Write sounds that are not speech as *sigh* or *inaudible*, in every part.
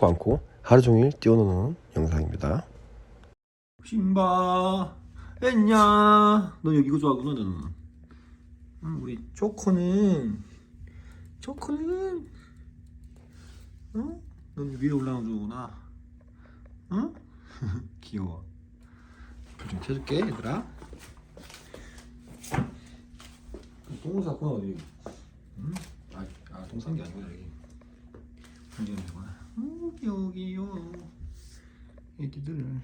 싣고 안고 하루 종일 뛰어노는 영상입니다. 신바 했냐? 너 여기 이거 좋아하구나 너는. 응, 우리 초코는 초코는 응? 넌 위에 올라오는 거구나. 응? *laughs* 귀여워. 불좀 켜줄게 얘들아. 쌌구나 어디? 응? 아, 아 똥싼게 아니고 여기. 여기구나. 어 귀여워 귀여워. 애기들.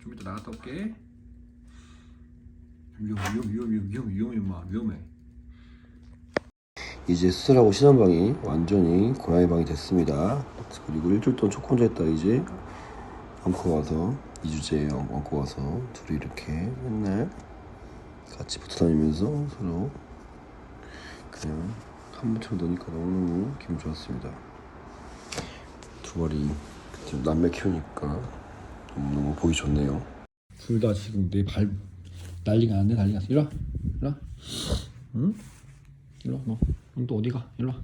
좀 이따 나갔다 올게. 위험 위험 위험 위험 위험 위험해 마 위험해. 이제 수술하고 쉬는 방이 완전히 고양이 방이 됐습니다. 그리고 일주일 동안 초코 혼자 있다 이제 안고 와서 2주째 안고 와서 둘이 이렇게 맨날 같이 붙어 다니면서 서로 그냥 한 번처럼 노니까 너무너무 기분 좋았습니다. 두 마리 지금 남매 키우니까 너무너무 보기 좋네요. 둘 다 지금 내 발 난리가 났네 난리가 났어. 이리 와. 응? 와 너. 넌또 어디 가? 와.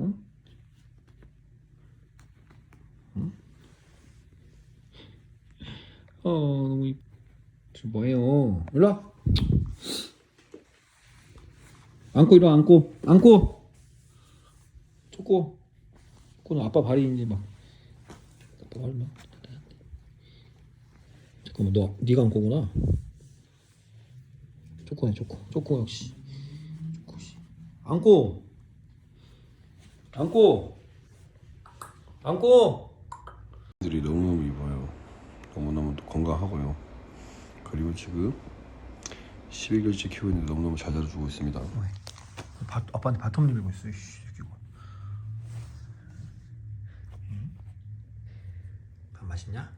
응? 응? 어 너무 이 지금 뭐해요? 와. 안고 와 안고 안고. 초코. 초코는 아빠 발이 이제 막 아빠 발 막. 잠깐만 너 네가 안 거구나 초코네 초코 초코 역시 초코 씨 안고 안고 안고 들이 너무너무 이뻐요. 너무너무 또 건강하고요. 그리고 지금 11개월째 키우고 있는데 너무너무 잘 자라주고 있습니다. 바, 아빠한테 바텀 밀고 있어 이씨 이거 밥 맛있냐?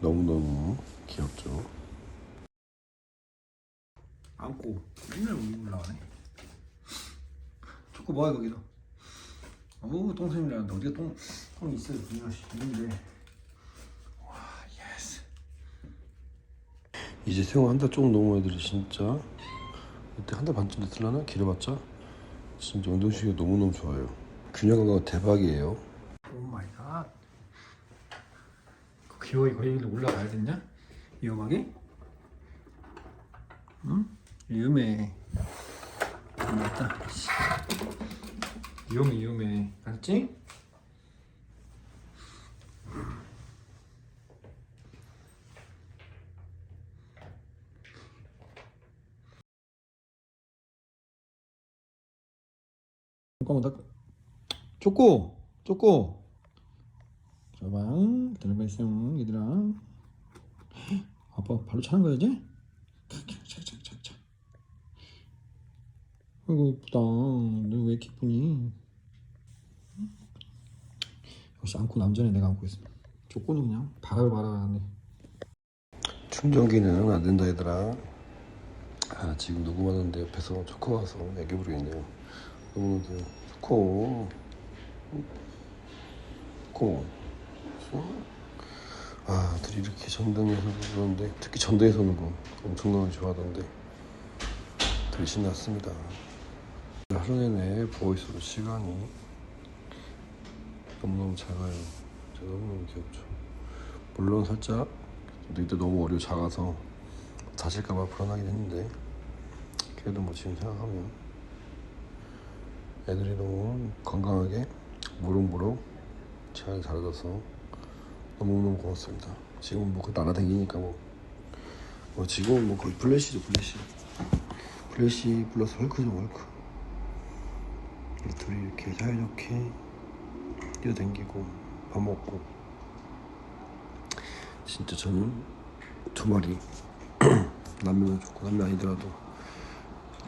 너무너무 귀엽죠. 안고. 맨날 우리 올라가네. 초코 뭐야 거기서? 어우 똥샘이라는데 어디가 똥, 똥 있어요 분명히 있는데. 와 예스. 이제 생후 한달 조금 넘은 애들이 진짜 그때 한 달 반쯤 됐을라나? 길어봤자 진짜 운동신경이 너무너무 좋아요. 균형 감각은 대박이에요. 오 마이 갓. 그 기어이 거기로 올라가야 됐냐? 위험하게? 응? 위험해. 맞다. 씨. 위험해 위험해. 알았지? 잠깐만 나 초코 초코 봐봐 기다려봐 있어 얘들아. 아빠 발로 차는 거야 이제? 착착착착착 아이고 이쁘다. 너 왜 이렇게 이쁘니? 역시 안고 남자네 내가 안고 있어. 초코는 그냥 바글 바라네. 충전기 는 안 된다 얘들아. 아 지금 왔는데 옆에서 초코 와서 애기 부르겠네요. 너무 초코 초코 아 둘이 이렇게 전등에서 그러는데 특히 전등에서 노는 거 엄청나게 좋아하던데 둘이 신났습니다. 하루 내내 있어도 시간이 너무너무 작아요. 진짜 너무너무 귀엽죠. 물론 살짝 이때 너무 어려 작아서 다칠까봐 불안하긴 했는데 그래도 뭐 지금 생각하면 애들이 너무 건강하게 무럭무럭 잘 자라져서 너무너무 고맙습니다. 지금 뭐그 날아다니니까 뭐, 뭐 지금은 뭐 거의 플래시죠 플래시 플래시 플러스 헐크죠 헐크 이 둘이 이렇게 사이좋게 뛰어댕기고 밥 먹고 진짜 저는 두 마리 *clears throat* 남매는 좋고 남매 아니더라도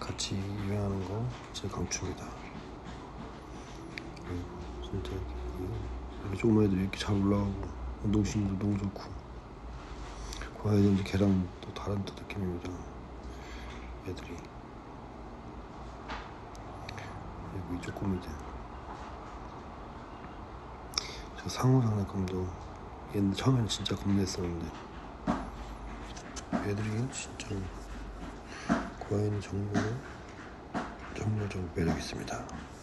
같이 유행하는 거 제 강추입니다. 음, 진짜 조그만 애들이 이렇게 잘 올라가고 운동신도 너무 좋고 고양이는 이제 걔랑 또 다른 또 느낌입니다. 애들이 그리고 이쪽 꼬미들 저 장난감도 옛날 처음에는 진짜 겁냈었는데 애들이 진짜 고양이는 정말 잘 정말 좀 매력 있습니다.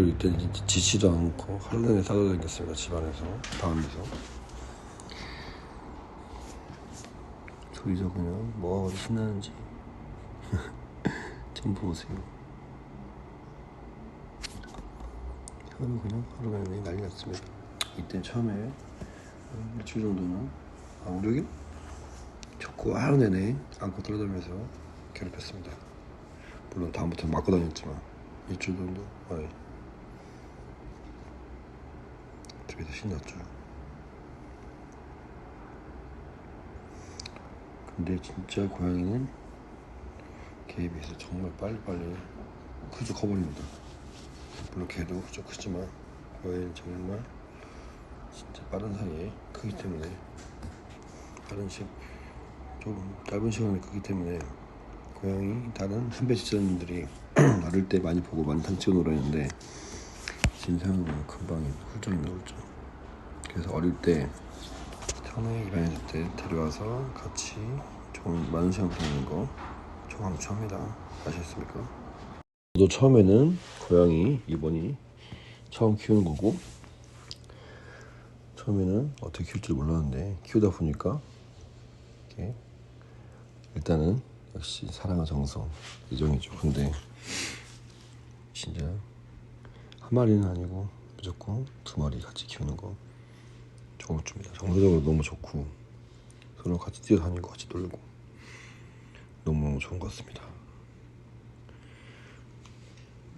그리고 이때 진짜 지치도 않고 하루 내내 싸돌아다녔습니다. 집안에서 방안에서 둘이서 그냥 뭐가 어디 신나는지 *laughs* 좀 보세요. 하루 그냥 하루 내내 난리 났습니다. 이때 처음에 한 일주일 정도는 아 여기 좋고 하루 내내 안고 떨어다니면서 괴롭혔습니다. 물론 다음부터는 맞고 다녔지만 일주일 정도 아 이 집에서 신났죠. 근데 진짜 고양이는 개에 비해서 정말 빨리빨리 크죠 커버립니다. 물론 개도 그죠 크지만 고양이는 정말 진짜 빠른 사이에 크기 때문에 빠른 시 조금 짧은 시간에 크기 때문에 고양이 다른 선배 지자님들이 *clears throat* 어릴 때 많이 보고 만탕 찍어 놀았는데 진상은 금방 훌쩍 그래서 어릴 때 처음에 입양했을 때 데려와서 같이 좀 많은 시간 보내는 거 조강추합니다. 아시겠습니까? 저도 처음에는 고양이 이번이 처음 키우는 거고 처음에는 어떻게 키울 줄 몰랐는데 키우다 보니까 이렇게 일단은 역시 사랑과 정성 이정이죠. 근데 진짜 한 마리는 아니고 무조건 두 마리 같이 키우는 거 정우줍니다 정서적으로 너무 좋고 서로 같이 뛰어다니고 같이 놀고 너무너무 좋은 것 같습니다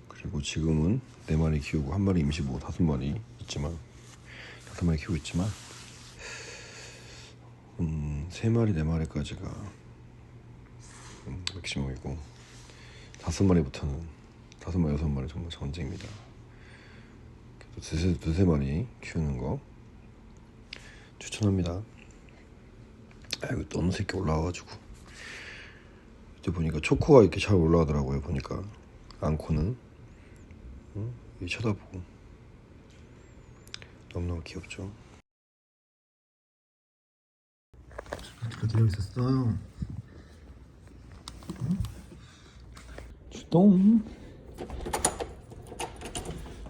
그리고 지금은 네 마리 키우고 한 마리 임시보 다섯 마리 있지만 다섯 마리 키우고 있지만 음, 세 마리 네 마리까지가 음, 맥시멈이고 다섯 마리부터는 다섯 마리 여섯 마리 정말 전쟁입니다. 그래도 두세, 두세 마리 키우는 거 추천합니다. 아 이거 또 어느 새끼 올라와가지고 이제 보니까 초코가 이렇게 잘 올라가더라고요. 보니까 앙코는 응? 이렇게 쳐다보고 너무너무 귀엽죠. 어떻게 되어 있었어요? 출동.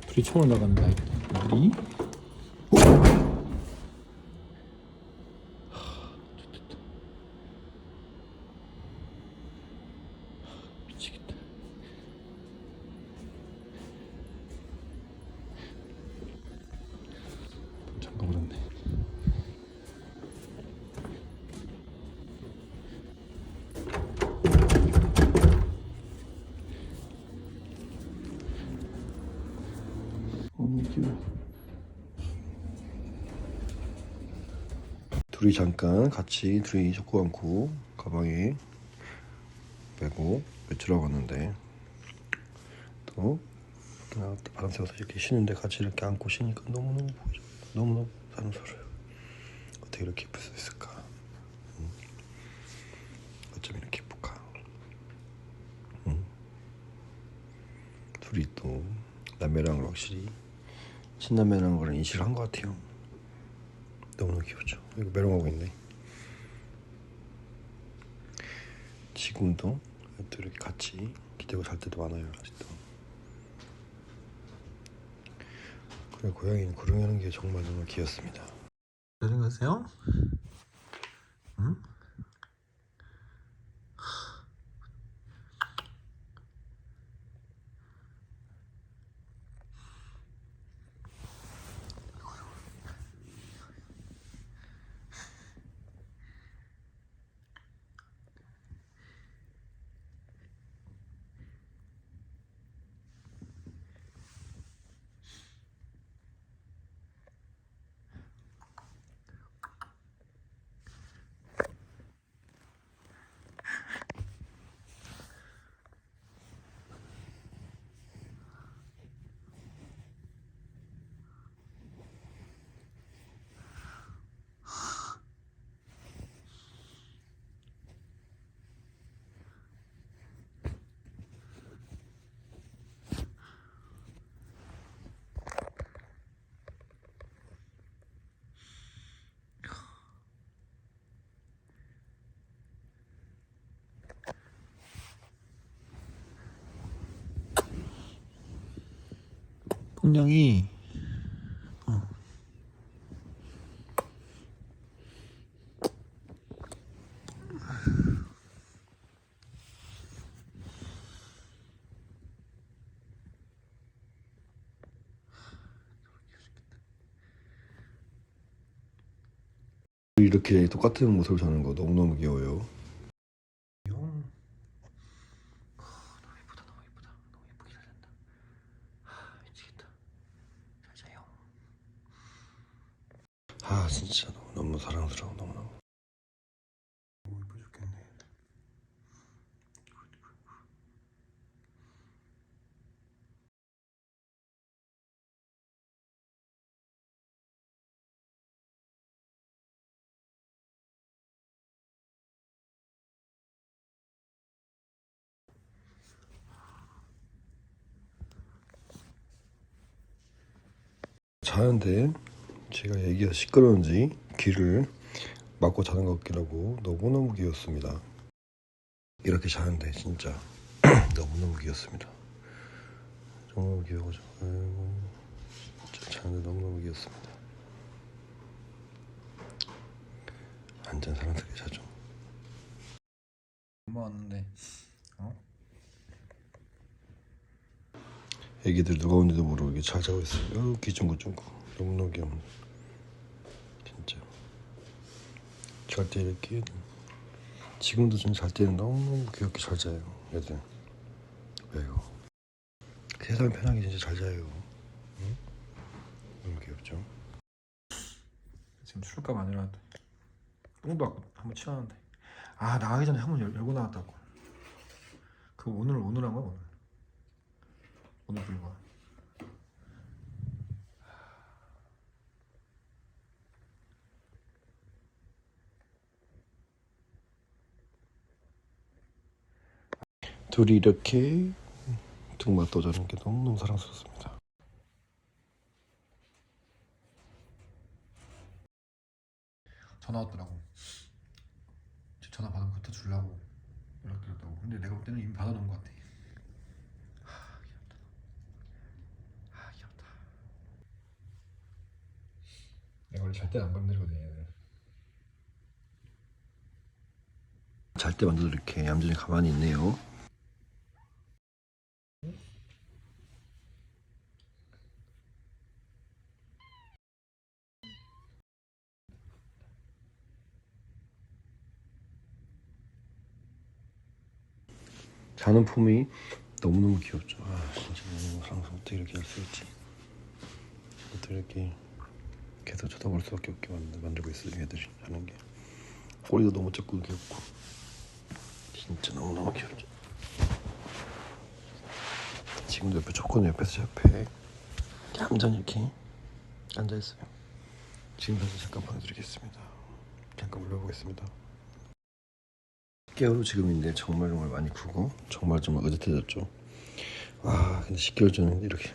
둘이 총을 나가는 나이다. 우리. 미치겠다. 잠깐 버렸네. 귀여워. 둘이 잠깐 같이 둘이 젖고 않고 가방에 메고 외출하고 왔는데 또 바람 쐬면서 이렇게 쉬는데 같이 이렇게 안고 쉬니까 너무너무 좋다 너무너무 사랑스러워요 어떻게 이렇게 예쁠 수 있을까 응? 어쩜 이렇게 예쁠까 응? 둘이 또 남매랑 확실히 걸 인식을 한 것 같아요 너무너무 귀엽죠. 이거 메롱하고 있네. 지금도 또 이렇게 같이 기대고 잘 때도 많아요. 아직도. 그래 고양이는 구릉하는 게 정말 정말 귀엽습니다. 잘 가세요? 응? 똥냥이 이렇게 똑같은 모습을 사는 거 너무너무 귀여워요. 용. 아, 너무 예쁘다 너무 예쁘다 너무 예쁘게 잘 잔다 아 미치겠다 잘 자요 아 진짜 너무 너무 사랑스러워 너무 너무. 너무 예뻐 죽겠네. 자는데 제가 얘기가 시끄러운지 귀를 막고 자는 것 같기도 하고 너무너무 귀엽습니다. 이렇게 자는데 진짜 *clears throat* 너무너무 귀엽습니다. 너무 귀여워져. 아이고, 진짜 자는데 너무너무 귀엽습니다. 완전 사랑스럽게 자죠. 엄마 왔는데 어? 애기들 누가 온지도 모르고 잘 자고 있어요. 어우, 귀 쫑긋 쫑긋. 너무너무 귀여워. 진짜. 잘때 이렇게 지금도 좀잘 때는 너무너무 귀엽게 잘 자요. 애들. 왜요? 세상 편하게 진짜 잘 자요. 응? 너무 귀엽죠? 지금 술값 안 일어났다 똥도 한번 치웠는데 아 나가기 전에 한번 열, 열고 나왔다고 그 오늘 오늘 한 거야 오늘 오늘 불과 둘이 이렇게 둥마 떠자는 게 너무너무 사랑스럽습니다. 전화 왔더라고. 저 전화 받으면 그때 주려고. 연락드렸다고. 근데 내가 볼 때는 이미 받아놓은 것 같아 하 귀엽다 아 귀엽다 원래 절대 안 건드리거든 얘를 잘 때만도 이렇게 얌전히 가만히 있네요. 자는 폼이 너무너무 귀엽죠. 아 진짜 너무 사랑스러워. 어떻게 이렇게 할 수 있지? 어떻게 이렇게 계속 쳐다볼 수밖에 없게 만들- 만들고 있어요 애들이 하는 게. 꼬리도 너무 작고 귀엽고. 진짜 너무너무 귀엽죠. 지금도 옆에 초코는 옆에서 옆에 얌전히 이렇게 앉아있어요. 지금 다시 잠깐 보내드리겠습니다. 잠깐 올려보겠습니다. 깨어로 지금인데 정말 정말 많이 크고 정말 정말 으듯해졌죠. 와 근데 10개월 전에 이렇게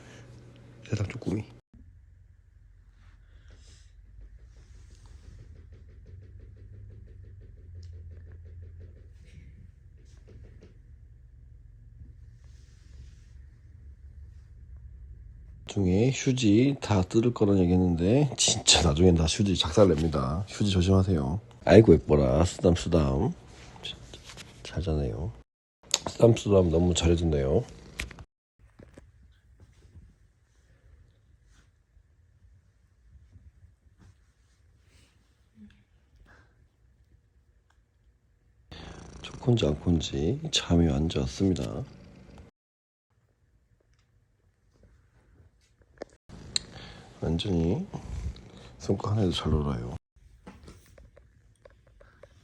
세상 쪼꼬미 나중에 휴지 다 뜯을 거란 얘기했는데 진짜 나중엔 다 휴지 작살냅니다. 휴지 조심하세요. 아이고 예뻐라 쓰담 쓰담 잘 자네요. 쓰담 쓰담 너무 잘해줬네요. 좋건지 않건지 잠이 완전 왔습니다. 완전히 손가락 하나도 잘 놀아요.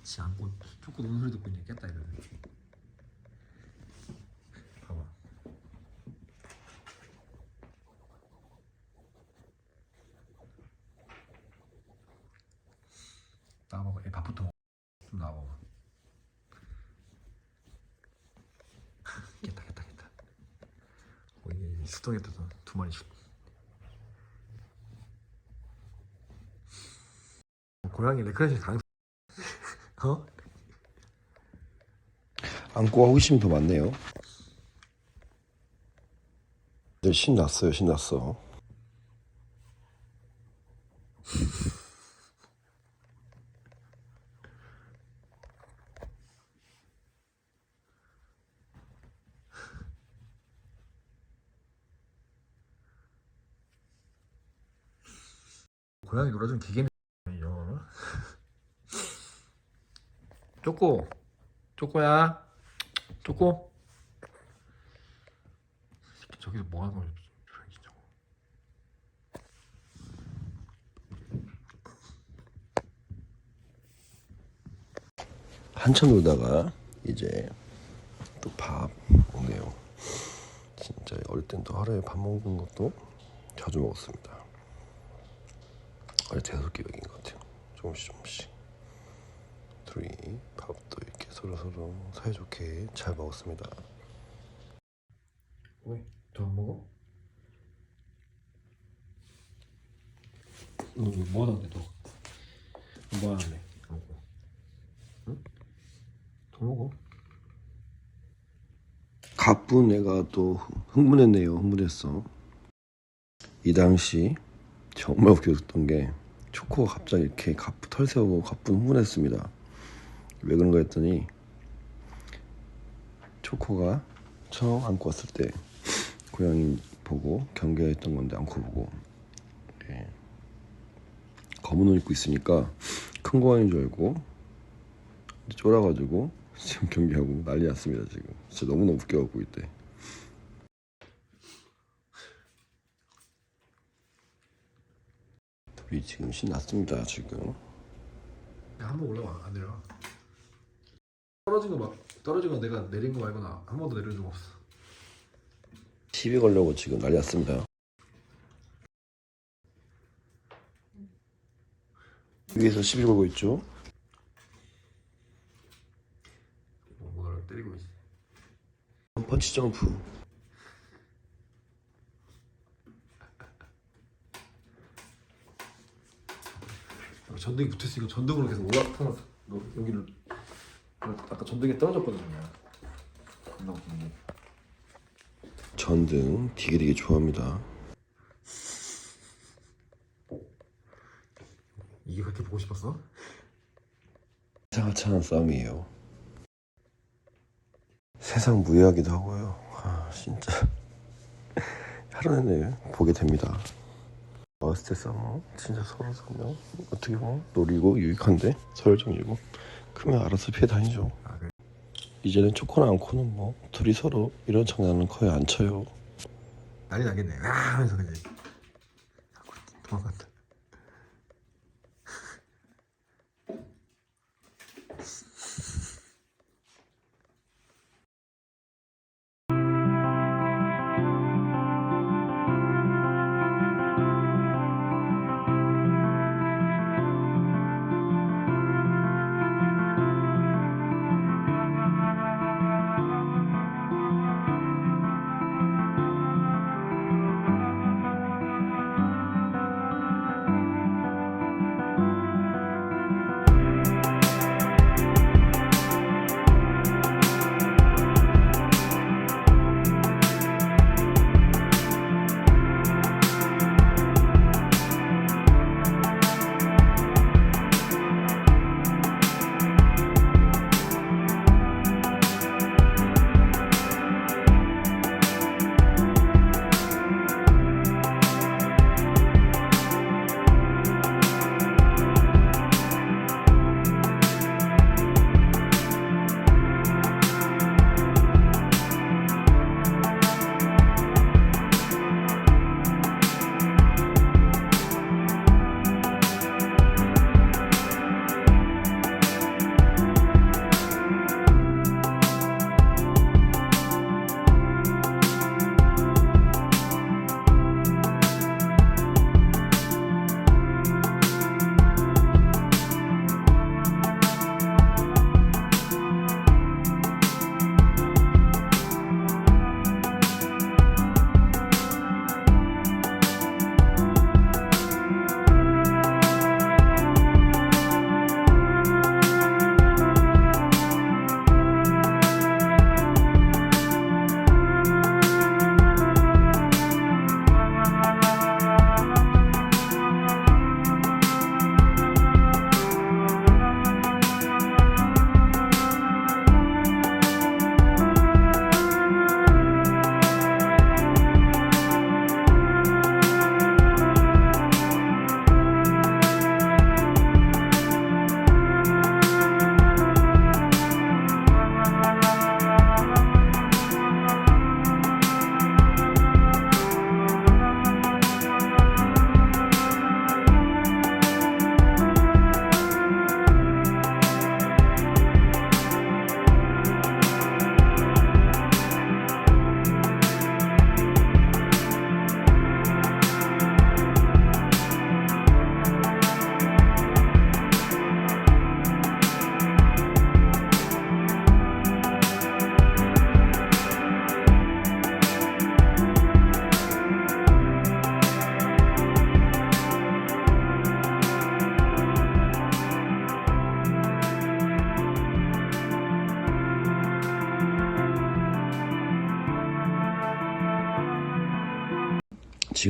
지 안고 초코 노는 소리 듣고 이제 깼다 이거 봐봐. 나와봐 얘 밥부터 좀 나와봐 깼다 깼다 깼다. 어, 이게 수동에 떠서 두 마리씩 고양이 레크레이션 가능 어? 안고 호기심이 더 많네요. 네, 신났어요, 신났어. 고양이 놀아준 기계 쪼꼬 쪼꼬야 쪼꼬 저기서 뭐 하는 거야 진짜 한참 놀다가 이제 또 밥 먹네요. 진짜 어릴 땐 또 하루에 밥 먹는 것도 자주 먹었습니다. 어릴 때 다섯 개격인 것 같아요. 조금씩 조금씩. 둘이 밥도 이렇게 서로 서로 사이좋게 잘 먹었습니다. 왜? 더 안 먹어? 너뭐 하는데 너? 뭐 하는데? 응? 더 먹어? 가쁜 애가 또 흥분했네요. 흥분했어. 이 당시 정말 웃겼던 게 초코가 갑자기 이렇게 가쁘 털 세우고 가쁜 흥분했습니다. 왜 그런가 했더니 초코가 처음 안고 왔을 때 고양이 보고 경계했던 건데 안고 보고 예. 검은 옷 입고 있으니까 큰 고양이인 줄 알고 쫄아가지고 지금 경기하고 난리 났습니다 지금 진짜 너무너무 웃겨갖고 있대 둘이 지금 신났습니다 지금 한번 올라와 안 내려와. 떨어진 거 막 떨어진 거 내가 내린 거 말고나 한 번도 내려준 거 없어. 시비 걸려고 지금 난리 났습니다 위에서 시비 걸고 있죠 뭐 너를 때리고 있어. 펀치 점프 아, 전등이 붙었으니까 전등으로 계속 올라타서 너 여기를 아까 전등에 떨어졌거든요. 겁나 웃긴 게. 전등 되게 되게 좋아합니다. 이게 그렇게 보고 싶었어? 이상하찬 싸움이에요. 세상 무해하기도 하고요. 아 진짜. *laughs* 하루 내내 보게 됩니다. 때 싸움 진짜 서로 서면 어떻게 보면 노리고 유익한데? 서열정이고 크면 알아서 피해 다니죠 아 그래. 이제는 초코나 않고는 뭐 둘이 서로 이런 장난은 거의 안 쳐요 난리 나겠네. 아 하면서 그냥 도망간다.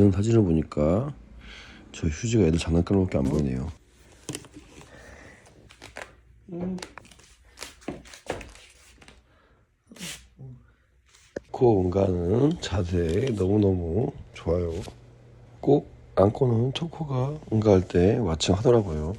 지금 사진을 보니까 저 휴지가 애들 장난감밖에 안 보이네요. 코 응가는 자세 너무너무 좋아요. 꼭 안고는 초코가 응가할 때 마침 하더라고요.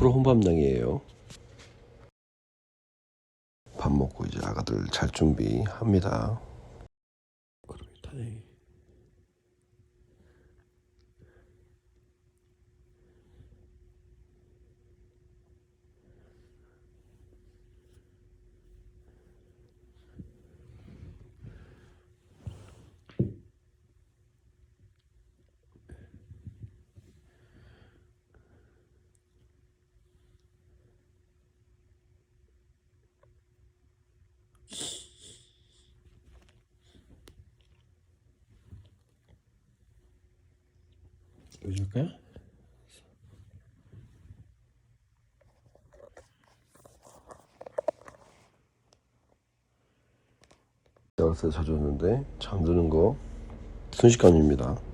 프로 혼밥량이에요. 밥 먹고 이제 아가들 잘 준비합니다. 보여줄까요? 자주 했는데 잠드는 거 순식간입니다.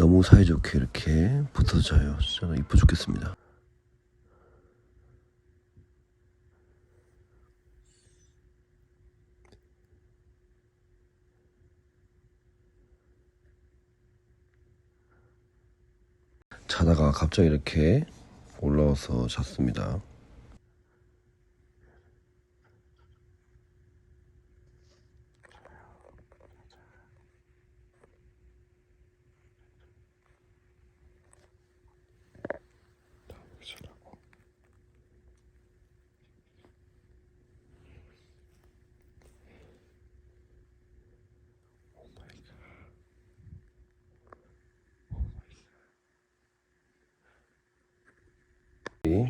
너무 사이좋게 이렇게 붙어서 자요. 진짜 이뻐 죽겠습니다. 자다가 갑자기 이렇게 올라와서 잤습니다.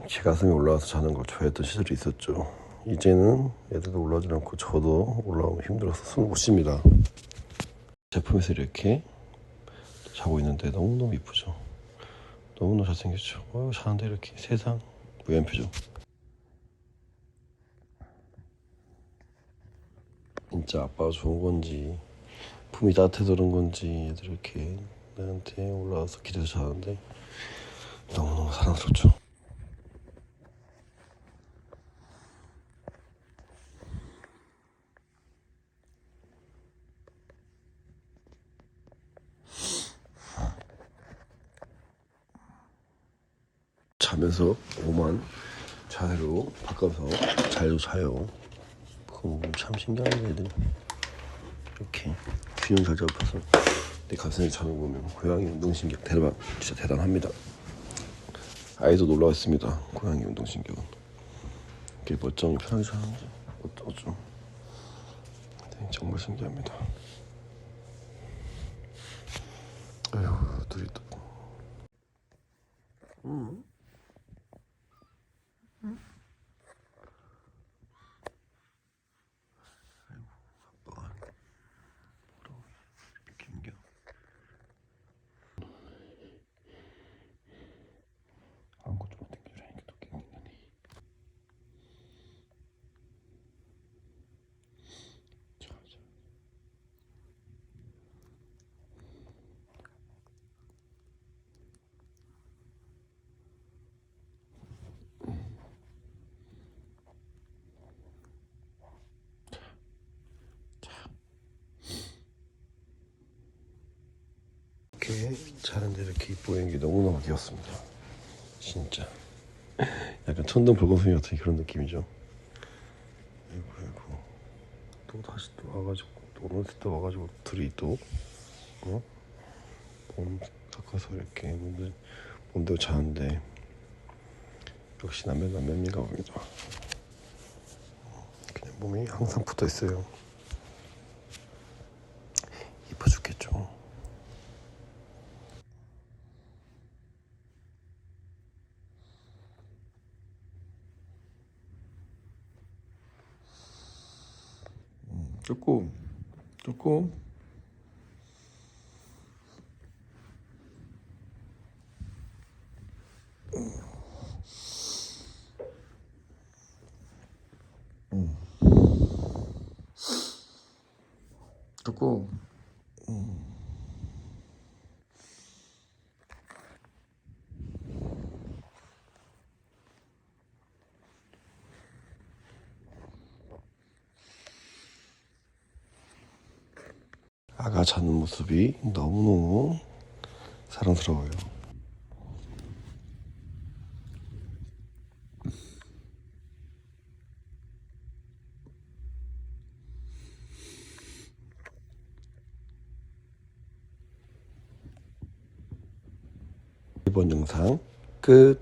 제 가슴이 올라와서 자는 걸 좋아했던 시절이 있었죠. 이제는 애들도 올라오지 않고 저도 올라오면 힘들어서 숨을 못 쉽니다. 제품에서 이렇게 자고 있는데 너무너무 이쁘죠. 너무너무 잘생겼죠. 어, 자는데 이렇게 세상 무연표죠. 진짜 아빠가 좋은 건지 품이 따뜻해서 그런 건지 애들 이렇게 나한테 올라와서 기대서 자는데 너무너무 사랑스럽죠. 자면서 오만 자세로 바꿔서 잘도 자요. 그럼 참 신기하네 애들이. 이렇게 균형 잘 잡아서 내 가슴에 자는 거 보면 고양이 운동신경 대박 진짜 대단합니다. 아이도 놀라 왔습니다. 고양이 운동신경은 이렇게 멀쩡히 편하게 자는지 어쩌죠? 네, 정말 신기합니다. 아휴 둘이 또. 음. 아빠가 이렇게 자는데 이렇게 이쁘게 게 너무너무 귀엽습니다. 진짜 약간 천둥 불공숭이 같은 그런 느낌이죠. 아이고 아이고 또 다시 또 와가지고 또 어느새 또 와가지고 둘이 또 어? 몸 닦아서 이렇게 몸들 몸대로 자는데 역시 남면 남면인가 봅니다. 그냥 몸이 항상 붙어 있어요. 이뻐 죽겠죠. 조금 조금 조금 아가 자는 모습이 너무너무 사랑스러워요. 이번 영상 끝.